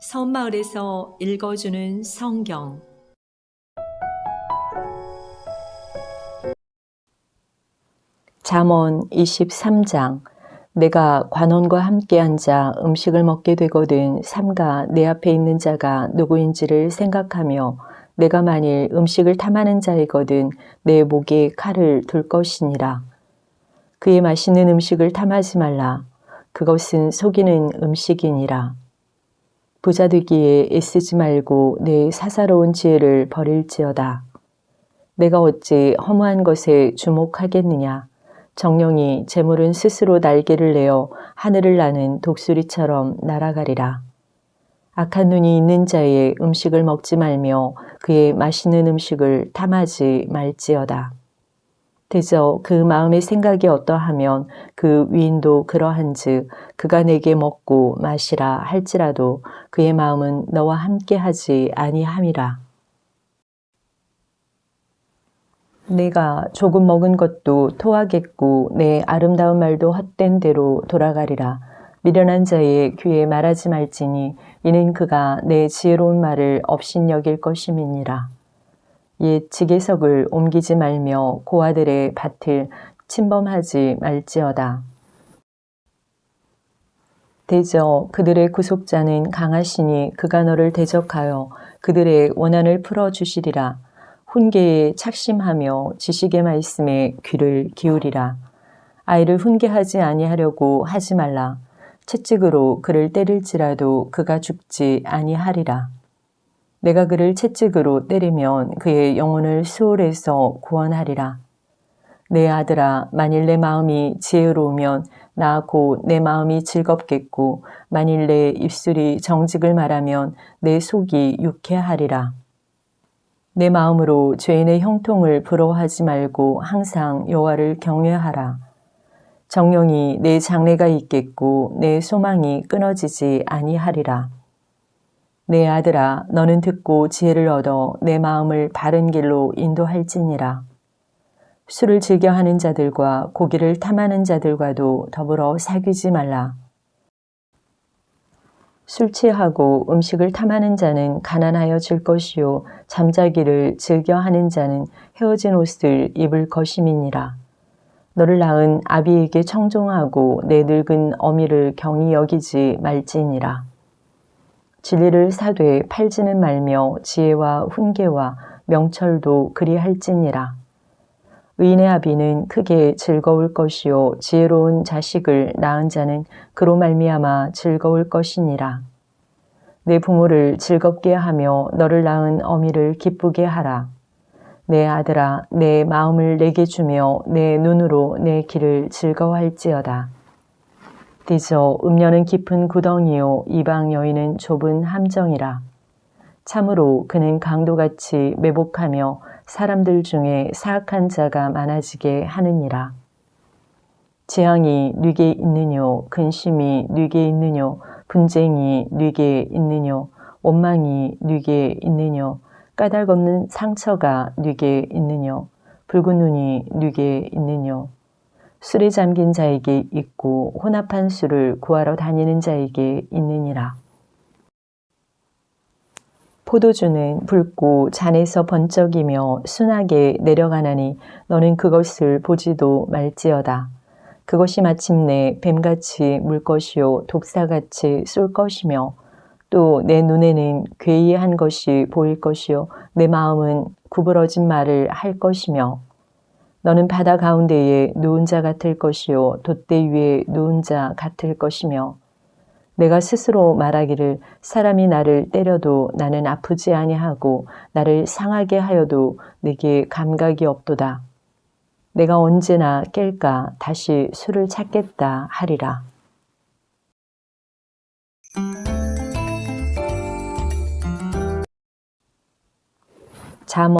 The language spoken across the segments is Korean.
섬마을에서 읽어주는 성경 잠언 23장 내가 관원과 함께 앉아 음식을 먹게 되거든 삼가 내 앞에 있는 자가 누구인지를 생각하며 내가 만일 음식을 탐하는 자이거든 내 목에 칼을 둘 것이니라. 그의 맛있는 음식을 탐하지 말라. 그것은 속이는 음식이니라. 부자 되기에 애쓰지 말고 내 사사로운 지혜를 버릴지어다. 내가 어찌 허무한 것에 주목하겠느냐. 정령이 재물은 스스로 날개를 내어 하늘을 나는 독수리처럼 날아가리라. 악한 눈이 있는 자의 음식을 먹지 말며 그의 맛있는 음식을 탐하지 말지어다. 대저 그 마음의 생각이 어떠하면 그 위인도 그러한즉 그가 내게 먹고 마시라 할지라도 그의 마음은 너와 함께하지 아니함이라. 내가 조금 먹은 것도 토하겠고 내 아름다운 말도 헛된 대로 돌아가리라. 미련한 자의 귀에 말하지 말지니 이는 그가 내 지혜로운 말을 업신여길 것임이니라. 옛 지게석을 옮기지 말며 고아들의 밭을 침범하지 말지어다. 대저 그들의 구속자는 강하시니 그가 너를 대적하여 그들의 원한을 풀어 주시리라. 훈계에 착심하며 지식의 말씀에 귀를 기울이라. 아이를 훈계하지 아니하려고 하지 말라. 채찍으로 그를 때릴지라도 그가 죽지 아니하리라. 내가 그를 채찍으로 때리면 그의 영혼을 수월에서 구원하리라. 내 아들아, 만일 내 마음이 지혜로우면 나 곧 내 마음이 즐겁겠고, 만일 내 입술이 정직을 말하면 내 속이 유쾌하리라. 내 마음으로 죄인의 형통을 부러워하지 말고 항상 여호와를 경외하라. 정령이 내 장래가 있겠고 내 소망이 끊어지지 아니하리라. 내 아들아 너는 듣고 지혜를 얻어 내 마음을 바른 길로 인도할지니라. 술을 즐겨 하는 자들과 고기를 탐하는 자들과도 더불어 사귀지 말라. 술 취하고 음식을 탐하는 자는 가난하여 질 것이요 잠자기를 즐겨 하는 자는 헤어진 옷을 입을 것임이니라. 너를 낳은 아비에게 청종하고 내 늙은 어미를 경히 여기지 말지니라. 진리를 사되 팔지는 말며 지혜와 훈계와 명철도 그리할지니라. 의인의 아비는 크게 즐거울 것이요 지혜로운 자식을 낳은 자는 그로 말미암아 즐거울 것이니라. 내 부모를 즐겁게 하며 너를 낳은 어미를 기쁘게 하라. 내 아들아 내 마음을 내게 주며 내 눈으로 내 길을 즐거워할지어다. 디저 음녀는 깊은 구덩이요 이방 여인은 좁은 함정이라. 참으로 그는 강도같이 매복하며 사람들 중에 사악한 자가 많아지게 하느니라. 재앙이 뉘게 있느뇨, 근심이 뉘게 있느뇨, 분쟁이 뉘게 있느뇨, 원망이 뉘게 있느뇨, 까닭 없는 상처가 뉘게 있느뇨, 붉은 눈이 뉘게 있느뇨, 술에 잠긴 자에게 있고 혼합한 술을 구하러 다니는 자에게 있느니라. 포도주는 붉고 잔에서 번쩍이며 순하게 내려가나니 너는 그것을 보지도 말지어다. 그것이 마침내 뱀같이 물 것이요 독사같이 쏠 것이며 또 내 눈에는 괴이한 것이 보일 것이요 내 마음은 구부러진 말을 할 것이며 너는 바다 가운데에 누운 자 같을 것이요 돛대 위에 누운 자 같을 것이며 내가 스스로 말하기를 사람이 나를 때려도 나는 아프지 아니하고 나를 상하게 하여도 내게 감각이 없도다. 내가 언제나 깰까 다시 술을 찾겠다 하리라. 잠언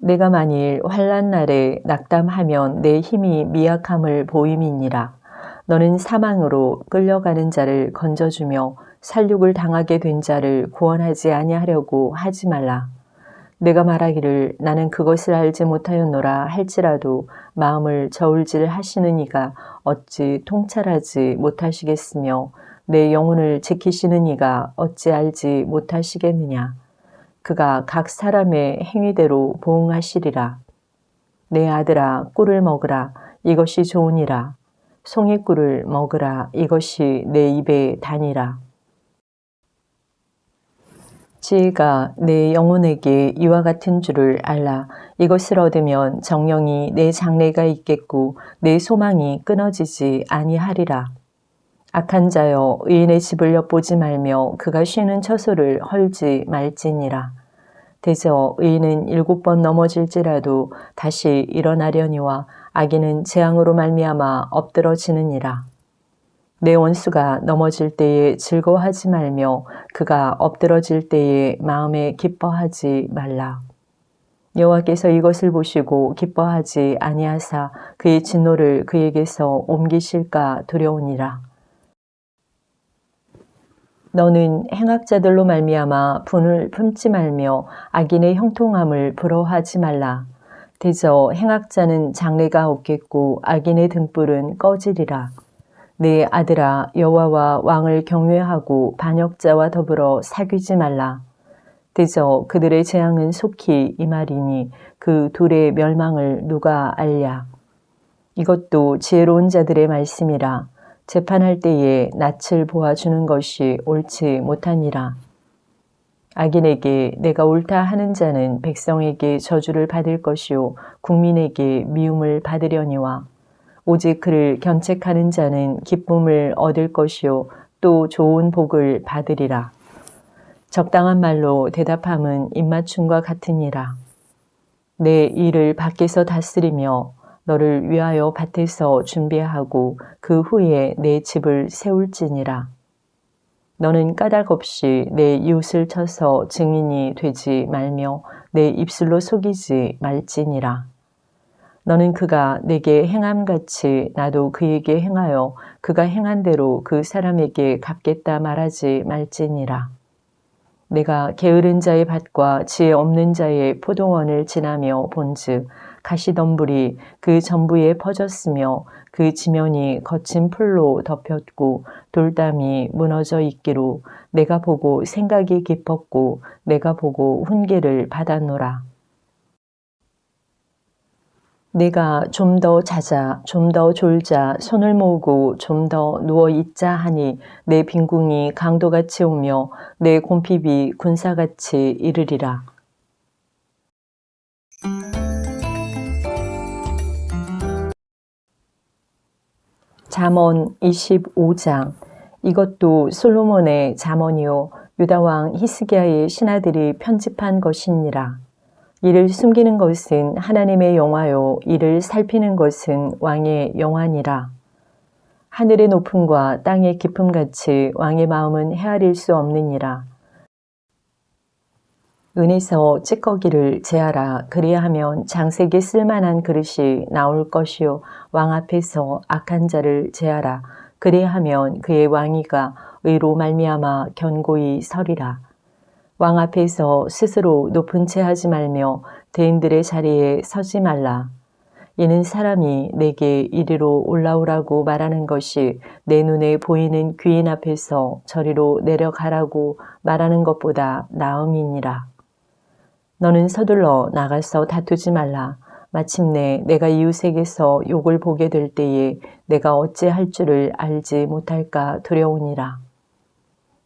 내가 만일 환란 날에 낙담하면 내 힘이 미약함을 보임이니라. 너는 사망으로 끌려가는 자를 건져주며 살육을 당하게 된 자를 구원하지 아니하려고 하지 말라. 내가 말하기를 나는 그것을 알지 못하였노라 할지라도 마음을 저울질 하시는 이가 어찌 통찰하지 못하시겠으며 내 영혼을 지키시는 이가 어찌 알지 못하시겠느냐. 그가 각 사람의 행위대로 보응하시리라. 내 아들아 꿀을 먹으라 이것이 좋으니라. 송이꿀을 먹으라 이것이 내 입에 다니라. 지혜가 내 영혼에게 이와 같은 줄을 알라. 이것을 얻으면 정령이 내 장래가 있겠고 내 소망이 끊어지지 아니하리라. 악한 자여 의인의 집을 엿보지 말며 그가 쉬는 처소를 헐지 말지니라. 대저 의인은 일곱 번 넘어질지라도 다시 일어나려니와 악인은 재앙으로 말미암아 엎드러지느니라. 내 원수가 넘어질 때에 즐거워하지 말며 그가 엎드러질 때에 마음에 기뻐하지 말라. 여호와께서 이것을 보시고 기뻐하지 아니하사 그의 진노를 그에게서 옮기실까 두려우니라. 너는 행악자들로 말미암아 분을 품지 말며 악인의 형통함을 부러워하지 말라. 대저 행악자는 장래가 없겠고 악인의 등불은 꺼지리라. 내 아들아 여호와와 왕을 경외하고 반역자와 더불어 사귀지 말라. 대저 그들의 재앙은 속히 이 말이니 그 둘의 멸망을 누가 알랴. 이것도 지혜로운 자들의 말씀이라. 재판할 때에 낯을 보아주는 것이 옳지 못하니라. 악인에게 내가 옳다 하는 자는 백성에게 저주를 받을 것이요 국민에게 미움을 받으려니와 오직 그를 견책하는 자는 기쁨을 얻을 것이요 또 좋은 복을 받으리라. 적당한 말로 대답함은 입맞춤과 같으니라. 내 일을 밖에서 다스리며 너를 위하여 밭에서 준비하고 그 후에 내 집을 세울지니라. 너는 까닭 없이 내 이웃을 쳐서 증인이 되지 말며 내 입술로 속이지 말지니라. 너는 그가 내게 행함같이 나도 그에게 행하여 그가 행한 대로 그 사람에게 갚겠다 말하지 말지니라. 내가 게으른 자의 밭과 지혜 없는 자의 포도원을 지나며 본즉 가시덤불이 그 전부에 퍼졌으며 그 지면이 거친 풀로 덮였고 돌담이 무너져 있기로 내가 보고 생각이 깊었고 내가 보고 훈계를 받았노라. 내가 좀 더 자자, 좀 더 졸자, 손을 모으고 좀 더 누워 있자 하니 내 빈궁이 강도같이 오며 내 곰핍이 군사같이 이르리라. 잠언 25장 이것도 솔로몬의 잠언이요 유다 왕 히스기야의 신하들이 편집한 것이니라. 이를 숨기는 것은 하나님의 영화요 이를 살피는 것은 왕의 영화니라. 하늘의 높음과 땅의 깊음 같이 왕의 마음은 헤아릴 수 없느니라. 은에서 찌꺼기를 제하라. 그리하면 장색에 쓸만한 그릇이 나올 것이요. 왕 앞에서 악한 자를 제하라. 그리하면 그의 왕위가 의로 말미암아 견고히 서리라. 왕 앞에서 스스로 높은 채 하지 말며 대인들의 자리에 서지 말라. 이는 사람이 내게 이리로 올라오라고 말하는 것이 내 눈에 보이는 귀인 앞에서 저리로 내려가라고 말하는 것보다 나음이니라. 너는 서둘러 나가서 다투지 말라. 마침내 내가 이웃에게서 욕을 보게 될 때에 내가 어찌할 줄을 알지 못할까 두려우니라.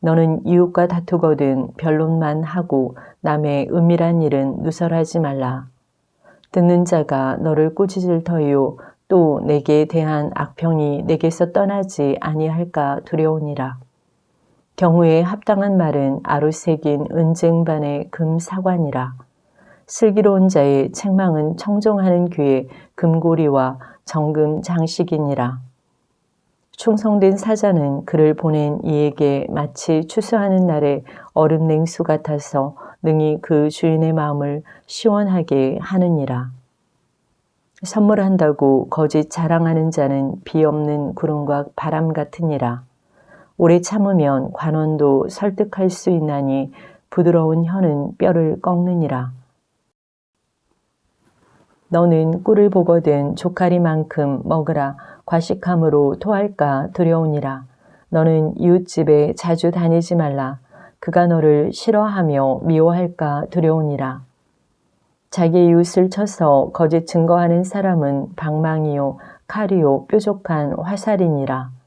너는 이웃과 다투거든 변론만 하고 남의 은밀한 일은 누설하지 말라. 듣는 자가 너를 꾸짖을 터이요 또 내게 대한 악평이 내게서 떠나지 아니할까 두려우니라. 경우에 합당한 말은 아루새긴 은쟁반의 금 사관이라. 슬기로운 자의 책망은 청종하는 귀에 금고리와 정금 장식이니라. 충성된 사자는 그를 보낸 이에게 마치 추수하는 날의 얼음 냉수 같아서 능히 그 주인의 마음을 시원하게 하느니라. 선물한다고 거짓 자랑하는 자는 비 없는 구름과 바람 같으니라. 오래 참으면 관원도 설득할 수 있나니 부드러운 혀는 뼈를 꺾느니라. 너는 꿀을 보거든 조카리만큼 먹으라 과식함으로 토할까 두려우니라. 너는 이웃집에 자주 다니지 말라. 그가 너를 싫어하며 미워할까 두려우니라. 자기 이웃을 쳐서 거짓 증거하는 사람은 방망이요 칼이요 뾰족한 화살이니라.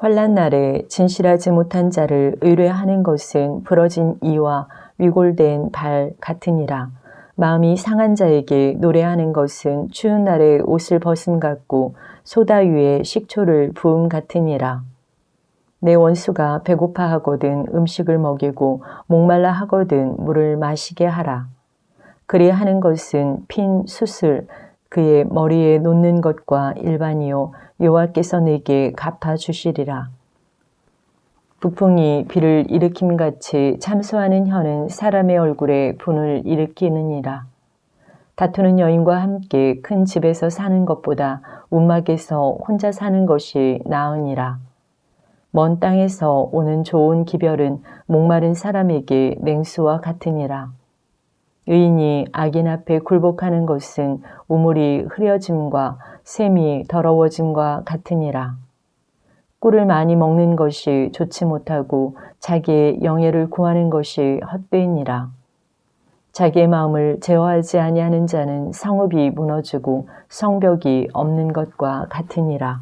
환란 날에 진실하지 못한 자를 의뢰하는 것은 부러진 이와 위골된 발 같으니라. 마음이 상한 자에게 노래하는 것은 추운 날에 옷을 벗음 같고 소다 위에 식초를 부음 같으니라. 내 원수가 배고파 하거든 음식을 먹이고 목말라 하거든 물을 마시게 하라. 그리 하는 것은 핀 수술 그의 머리에 놓는 것과 일반이요 여호와께서 내게 갚아 주시리라. 북풍이 비를 일으킴 같이 참소하는 혀는 사람의 얼굴에 분을 일으키느니라. 다투는 여인과 함께 큰 집에서 사는 것보다 움막에서 혼자 사는 것이 나으니라. 먼 땅에서 오는 좋은 기별은 목마른 사람에게 냉수와 같으니라. 의인이 악인 앞에 굴복하는 것은 우물이 흐려짐과 샘이 더러워짐과 같으니라. 꿀을 많이 먹는 것이 좋지 못하고 자기의 영예를 구하는 것이 헛되이니라. 자기의 마음을 제어하지 아니하는 자는 성읍이 무너지고 성벽이 없는 것과 같으니라.